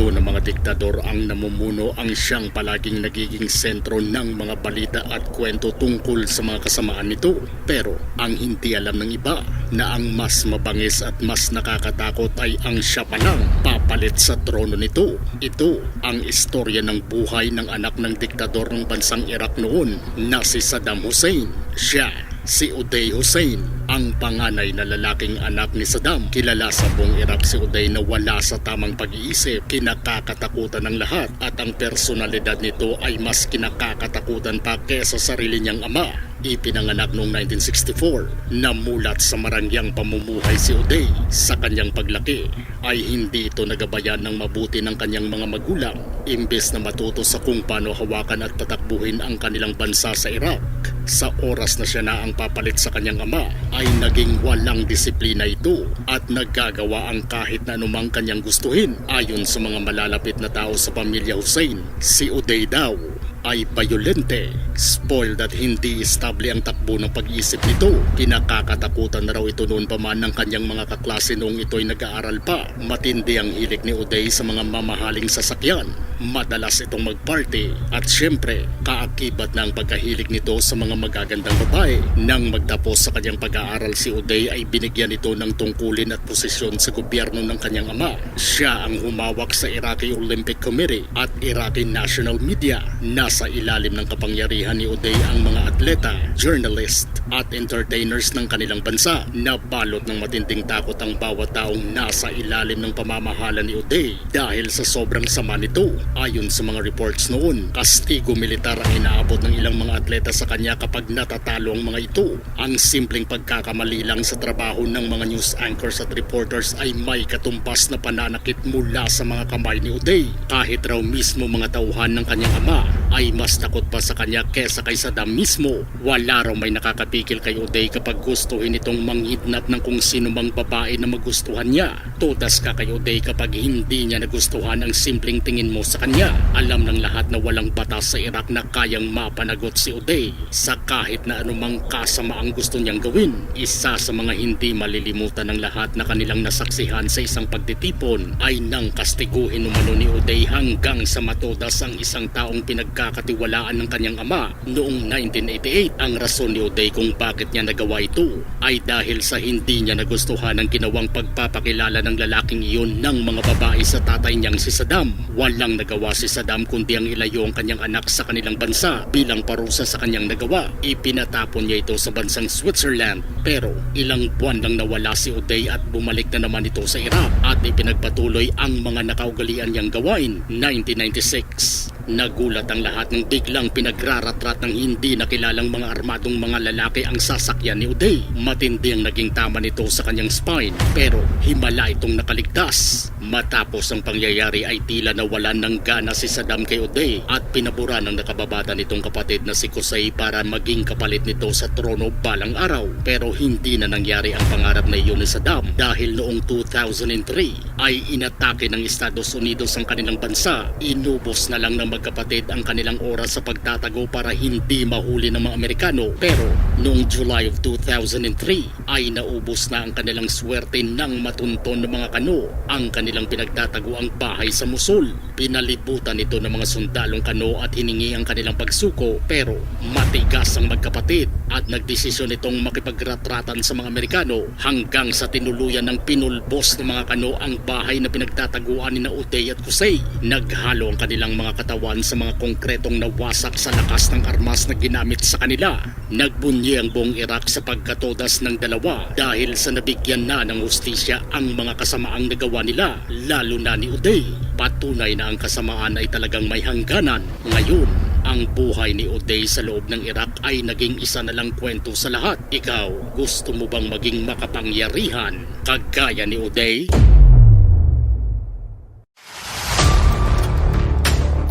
Mundo ng mga diktador ang namumuno ang siyang palaging nagiging sentro ng mga balita at kwento tungkol sa mga kasamaan nito. Pero ang hindi alam ng iba na ang mas mabangis at mas nakakatakot ay ang siya palang papalit sa trono nito. Ito ang istorya ng buhay ng anak ng diktador ng bansang Iraq noon na si Saddam Hussein. Siya si Uday Hussein, ang panganay na lalaking anak ni Saddam. Kilala sa buong Iraq si Uday na wala sa tamang pag-iisip, kinakakatakutan ng lahat at ang personalidad nito ay mas kinakakatakutan pa kesa sarili niyang ama. Ipinanganak noong 1964, namulat sa marangyang pamumuhay si Uday. Sa kanyang paglaki ay hindi ito nagabayan ng mabuti ng kanyang mga magulang. Imbes na matuto sa kung paano hawakan at patakbuhin ang kanilang bansa sa Iraq, sa oras na siya na ang papalit sa kanyang ama ay naging walang disiplina ito at naggagawa ang kahit na anumang kanyang gustuhin ayon sa mga malalapit na tao sa pamilya Hussein. Si Uday daw ay bayolente, spoiled at hindi estable ang takbo ng pag-iisip nito. Kinakakatakutan na raw ito noon pa man ng kanyang mga kaklase noong ito'y nag-aaral pa. Matindi ang hilig ni Uday sa mga mamahaling sasakyan. Madalas itong magparty at syempre kaakibat na ang pagkahilig nito sa mga magagandang babae. Nang magtapos sa kanyang pag-aaral si Uday ay binigyan ito ng tungkulin at posisyon sa gobyerno ng kanyang ama. Siya ang humawak sa Iraqi Olympic Committee at Iraqi National Media. Nasa ilalim ng kapangyarihan ni Uday ang mga atleta, journalist at entertainers ng kanilang bansa. Nabalot ng matinding takot ang bawat taong nasa ilalim ng pamamahala ni Uday dahil sa sobrang sama nito. Ayon sa mga reports noon, kastigo militar ang inaabot ng ilang mga atleta sa kanya kapag natatalo ang mga ito. Ang simpleng pagkakamali lang sa trabaho ng mga news anchors at reporters ay may katumpas na pananakit mula sa mga kamay ni Uday. Kahit raw mismo mga tauhan ng kanyang ama ay mas takot pa sa kanya kesa kay Saddam mismo. Wala raw may nakakapigil kay Uday kapag gustuhin itong manghidnap ng kung sino mang babae na magustuhan niya. Todas ka kay Uday kapag hindi niya nagustuhan ang simpleng tingin mo sa kanya. Alam ng lahat na walang batas sa Iraq na kayang mapanagot si Uday sa kahit na anumang kasama ang gusto niyang gawin. Isa sa mga hindi malilimutan ng lahat na kanilang nasaksihan sa isang pagtitipon ay nang kastiguhin umano ni Uday hanggang sa matodas ang isang taong pinagkakatiwalaan ng kanyang ama noong 1988. Ang rason ni Uday kung bakit niya nagawa ito ay dahil sa hindi niya nagustuhan ang ginawang pagpapakilala ng lalaking iyon ng mga babae sa tatay niyang si Saddam. Walang nagawa si Saddam kundi ang ilayo ang kanyang anak sa kanilang bansa bilang parusa sa kanyang nagawa. Ipinatapon niya ito sa bansang Switzerland pero ilang buwan lang nawala si Uday at bumalik na naman ito sa Iraq at ipinagpatuloy ang mga nakaugalian niyang gawain. 1996 Nagulat ang lahat ng biglang pinagraratrat ng hindi nakilalang mga armadong mga lalaki ang sasakyan ni Uday. Matindi ang naging tama nito sa kanyang spine pero himala itong nakaligtas. Matapos ang pangyayari ay tila nawalan ng gana si Saddam kay Uday at pinabura ng nakababata nitong kapatid na si Kusay para maging kapalit nito sa trono balang araw. Pero hindi na nangyari ang pangarap na iyon ni Saddam dahil noong 2003 ay inatake ng Estados Unidos ang kanilang bansa. Inubos na lang ng magkapatid ang kanilang oras sa pagtatago para hindi mahuli ng mga Amerikano. Pero noong July of 2003 ay naubos na ang kanilang swerte ng matunton ng mga kano. Ang kanilang pinagtatago ang bahay sa Mosul. Pinalibutan ito ng mga sundalong kano at hiningi ang kanilang pagsuko. Pero matigas ang magkapatid at nagdesisyon itong makipagretratan sa mga Amerikano hanggang sa tinuluyan ng pinulbos ng mga kano ang bahay na pinagtataguan ni na Uday at Kusay. Naghalo ang kanilang mga katawan sa mga konkretong nawasak sa lakas ng armas na ginamit sa kanila. Nagbunyi ang buong Iraq sa pagkatodas ng dalawa dahil sa nabigyan na ng hustisya ang mga kasamaang nagawa nila, lalo na ni Uday. Patunay na ang kasamaan ay talagang may hangganan. Ngayon, ang buhay ni Uday sa loob ng Iraq ay naging isa na lang kwento sa lahat. Ikaw, gusto mo bang maging makapangyarihan kagaya ni Uday?